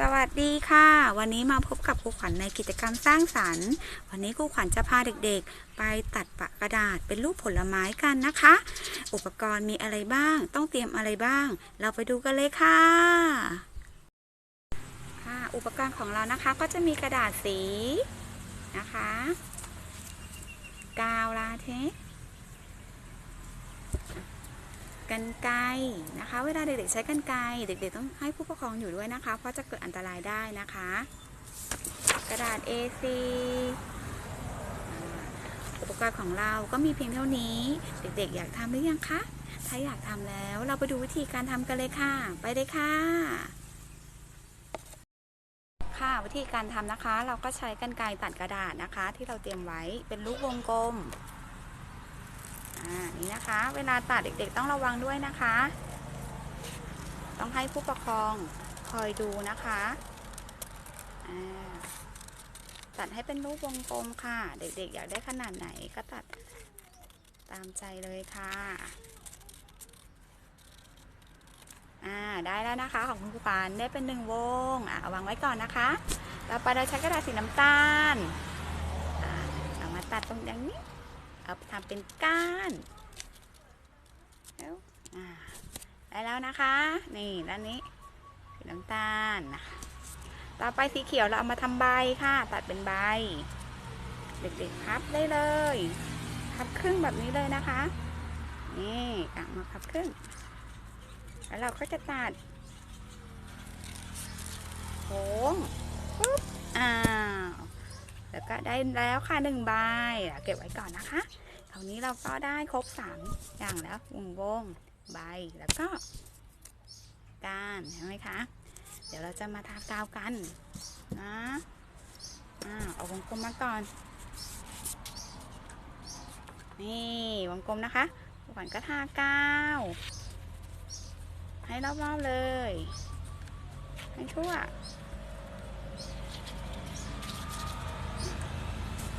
สวัสดีค่ะ วันนี้มาพบกับครูขวัญในกิจกรรมสร้างสรรค์ วันนี้ครูขวัญจะพาเด็กๆ ไปตัดปะกระดาษเป็นรูปผลไม้กันนะคะ อุปกรณ์มีอะไรบ้าง ต้องเตรียมอะไรบ้าง เราไปดูกันเลยค่ะค่ะ อุปกรณ์ของเรานะคะก็จะมีกระดาษสีนะคะ กาวลาเทค กันไกรนะคะ เวลาเด็กๆใช้กันไกรเด็กๆต้องให้ผู้ปกครองอยู่ด้วยนะคะ เพราะจะเกิดอันตรายได้นะคะ กระดาษ A4 อุปกรณ์ของเราก็มีเพียงเท่านี้ เด็กๆ อยากทำหรือยังคะ ถ้าอยากทำแล้วเราไปดูวิธีการทำกันเลยค่ะ ไปเลยค่ะ ค่ะวิธีการทำนะคะ เราก็ใช้กันไกรตัดกระดาษนะคะ ที่เราเตรียมไว้เป็นลูกวงกลม อ่านี่นะคะ เวลาตัดเด็กๆต้องระวังด้วยนะคะ ต้องให้ผู้ปกครองคอยดูนะคะอ่าตัดให้เป็นรูปวงกลมค่ะ เด็กๆ อยากได้ขนาดไหนก็ตัดตามใจเลยค่ะอ่าได้แล้วนะคะของคุณครูปานได้เป็นหนึ่งวงอะเอาวางไว้ก่อนนะคะต่อไปเราใช้กระดาษสีน้ำตาลอ่าเอามาตัดตรงอย่างนี้ เอาไปทำเป็นก้านแล้วได้แล้วนะคะ นี่ด้านนี้สีน้ำตาลนะต่อไปสีเขียวเราเอามาทำใบค่ะ ตัดเป็นใบ เด็กๆพับได้เลยพับครึ่งแบบนี้เลยนะคะ นี่อะมาพับครึ่ง แล้วเราก็จะตัดโค้งปุ๊บอ้าว ก็ได้แล้วค่ะหนึ่งใบเก็บไว้ก่อนนะคะคราวนี้เราก็ได้ครบสามอย่างแล้ววงวงใบแล้วก็ก้านใช่ไหมคะ เดี๋ยวเราจะมาทากาวกันนะอ่าเอาวงกลมมาก่อน นี่วงกลมนะคะขวัญก็ทากาว ให้รอบๆเลย ให้ทั่ว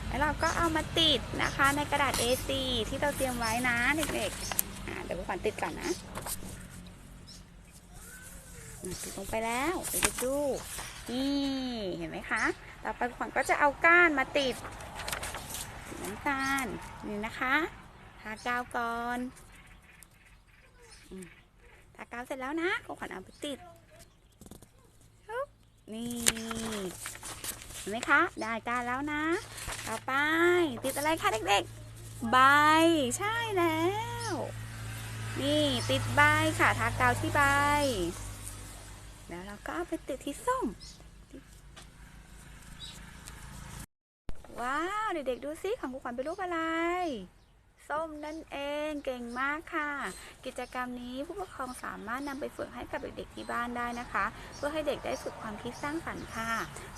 แล้วเราก็เอามาติดนะคะในกระดาษ A4 ที่เราเตรียมไว้นะเด็กๆอ่าเดี๋ยวพ่อขวัญติดก่อนนะติดลงไปแล้วไปดูนี่เห็นไหมคะ ต่อไปขวัญก็จะเอาก้านมาติดน้ำตาลนี่นะคะทากาวก่อนทากาวเสร็จแล้วนะก็ขวัญเอาไปติดนี่ ห็นไหมคะ ได้การแล้วนะ ต่อไป ติดอะไรคะเด็กๆ ใบ ใช่แล้ว นี่ติดใบค่ะ ทากาวที่ใบ แล้วเราก็เอาไปติดที่ส้ม ว้าว เด็กๆ ดูสิของคุณขวัญเป็นรูปอะไร ส้มนั่นเองเก่งมากค่ะ กิจกรรมนี้ผู้ปกครองสามารถนำไปฝึกให้กับเด็กๆที่บ้านได้นะคะ เพื่อให้เด็กได้ฝึกความคิดสร้างสรรค์ค่ะ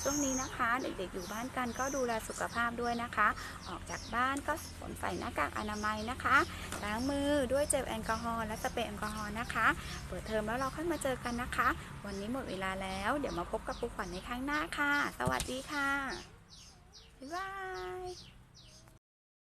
ช่วงนี้นะคะ เด็กๆอยู่บ้านกันก็ดูแลสุขภาพด้วยนะคะ ออกจากบ้านก็สวมใส่หน้ากากอนามัยนะคะล้างมือด้วยเจลแอลกอฮอล์และสเปรย์แอลกอฮอล์นะคะ เปิดเทอมแล้วเราค่อยมาเจอกันนะคะ วันนี้หมดเวลาแล้ว เดี๋ยวมาพบกับครูขวัญในครั้งหน้าค่ะ สวัสดีค่ะบ๊ายบาย